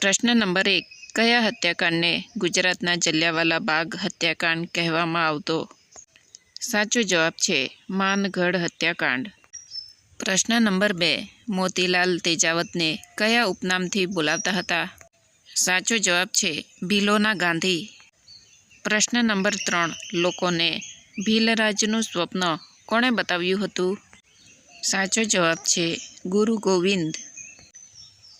પ્રશ્ન નંબર એક, કયા હત્યાકાંડને ગુજરાતના જલિયાવાલા બાગ હત્યાકાંડ કહેવામાં આવતો? સાચો જવાબ છે, માનગઢ હત્યાકાંડ. પ્રશ્ન નંબર બે, મોતીલાલ તેજાવતને કયા ઉપનામથી બોલાવતા હતા? સાચો જવાબ છે, ભીલોના ગાંધી. પ્રશ્ન નંબર ત્રણ, લોકોને ભીલરાજનું સ્વપ્ન કોણે બતાવ્યું હતું? સાચો જવાબ છે, ગુરુ ગોવિંદ.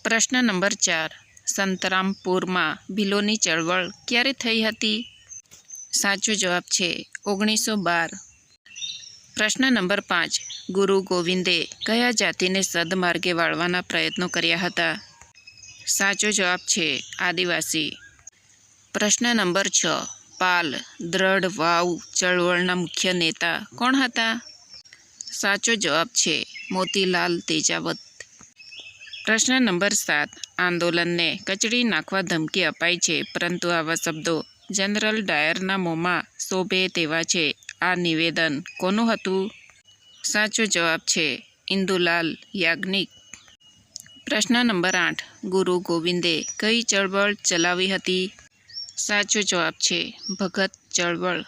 પ્રશ્ન નંબર ચાર સંતરામપુરમાં ભીલોની ચળવળ ક્યારે થઈ હતી? સાચો જવાબ છે ઓગણીસો બાર. પ્રશ્ન નંબર પાંચ. ગુરુ ગોવિંદે કયા જાતિને સદમાર્ગે વાળવાના પ્રયત્નો કર્યા હતા? સાચો જવાબ છે આદિવાસી. પ્રશ્ન નંબર છ. પાલ, દ્રઢ વાવ ચળવળના મુખ્ય નેતા કોણ હતા? સાચો જવાબ છે મોતીલાલ તેજાવત. પ્રશ્ન નંબર સાત, આંદોલનને કચડી નાખવા ધમકી અપાઈ છે, પરંતુ આવા શબ્દો જનરલ ડાયરના મોંમાં શોભે તેવા છે. આ નિવેદન કોનું હતું? સાચો જવાબ છે, ઇન્દુલાલ યાજ્ઞિક. પ્રશ્ન નંબર આઠ, ગુરુ ગોવિંદે કઈ ચળવળ ચલાવી હતી? સાચો જવાબ છે, ભગત ચળવળ.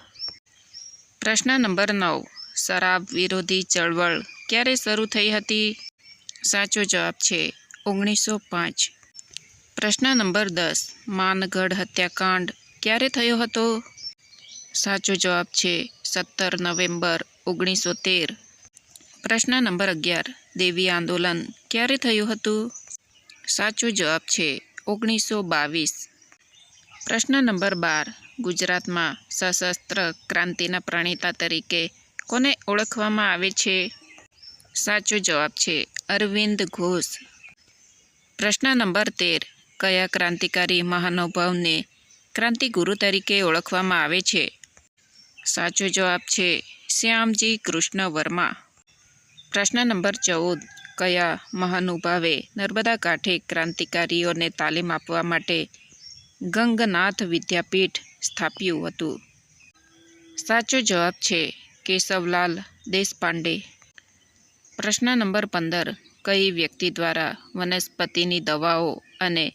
પ્રશ્ન નંબર નવ, શરાબ વિરોધી ચળવળ ક્યારે શરૂ થઈ હતી? સાચો જવાબ છે ઓગણીસો પાંચ. પ્રશ્ન નંબર દસ. માનગઢ હત્યાકાંડ ક્યારે થયો હતો? સાચો જવાબ છે સત્તર નવેમ્બર ઓગણીસો તેર પ્રશ્ન નંબર અગિયાર. દેવી આંદોલન ક્યારે થયું હતું? સાચો જવાબ છે ઓગણીસો બાવીસ. પ્રશ્ન નંબર બાર. ગુજરાતમાં સશસ્ત્ર ક્રાંતિના પ્રણેતા તરીકે કોને ઓળખવામાં આવે છે? સાચો જવાબ છે અરવિંદ ઘોષ. પ્રશ્ન નંબર તેર. કયા ક્રાંતિકારી મહાનુભાવને ક્રાંતિગુરુ તરીકે ઓળખવામાં આવે છે? સાચો જવાબ છે શ્યામજી કૃષ્ણ વર્મા પ્રશ્ન નંબર ચૌદ. કયા મહાનુભાવે નર્મદા કાંઠે ક્રાંતિકારીઓને તાલીમ આપવા માટે ગંગનાથ વિદ્યાપીઠ સ્થાપ્યું હતું? સાચો જવાબ છે કેશવલાલ દેશપાંડે. પ્રશ્ન નંબર પંદર. કઈ વ્યક્તિ દ્વારા વનસ્પતિની દવાઓ અને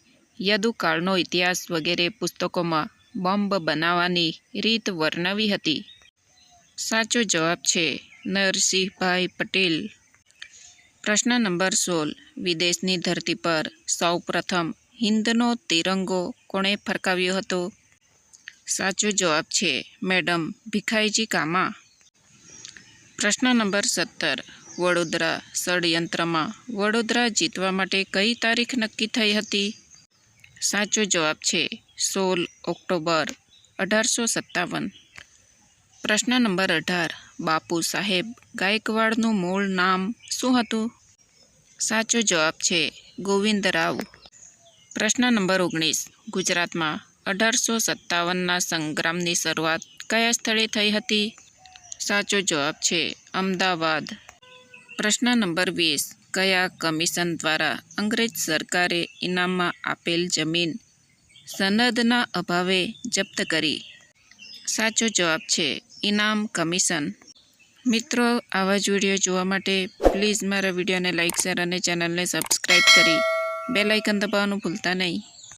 યદુકાળનો ઇતિહાસ વગેરે પુસ્તકોમાં બોમ્બ બનાવવાની રીત વર્ણવી હતી? સાચો જવાબ છે નરસિંહભાઈ પટેલ. પ્રશ્ન નંબર સોળ. વિદેશની ધરતી પર સૌપ્રથમ હિન્દનો તિરંગો કોણે ફરકાવ્યો હતો? સાચો જવાબ છે મેડમ ભીખાઈજી કામા. પ્રશ્ન નંબર સત્તર. વડોદરા ષડયંત્રમાં વડોદરા જીતવા માટે કઈ તારીખ નક્કી થઈ હતી? સાચો જવાબ છે સોળ ઓક્ટોબર અઢારસો સત્તાવન. પ્રશ્ન નંબર અઢાર, બાપુ સાહેબ ગાયકવાડનું મૂળ નામ શું હતું? સાચો જવાબ છે ગોવિંદ રાવ. પ્રશ્ન નંબર ઓગણીસ, ગુજરાતમાં અઢારસો સત્તાવનના સંગ્રામની શરૂઆત કયા સ્થળે થઈ હતી? સાચો જવાબ છે અમદાવાદ. પ્રશ્ન નંબર વીસ. કયા કમિશન દ્વારા અંગ્રેજ સરકારે ઇનામમાં આપેલ જમીન સનદના અભાવે જપ્ત કરી? સાચો જવાબ છે, ઇનામ કમિશન. મિત્રો, આવા જ વીડિયો જોવા માટે પ્લીઝ મારા વિડીયોને લાઇક શેર અને ચેનલને સબસ્ક્રાઈબ કરી બે લાઇકન દબાવવાનું ભૂલતા નહીં.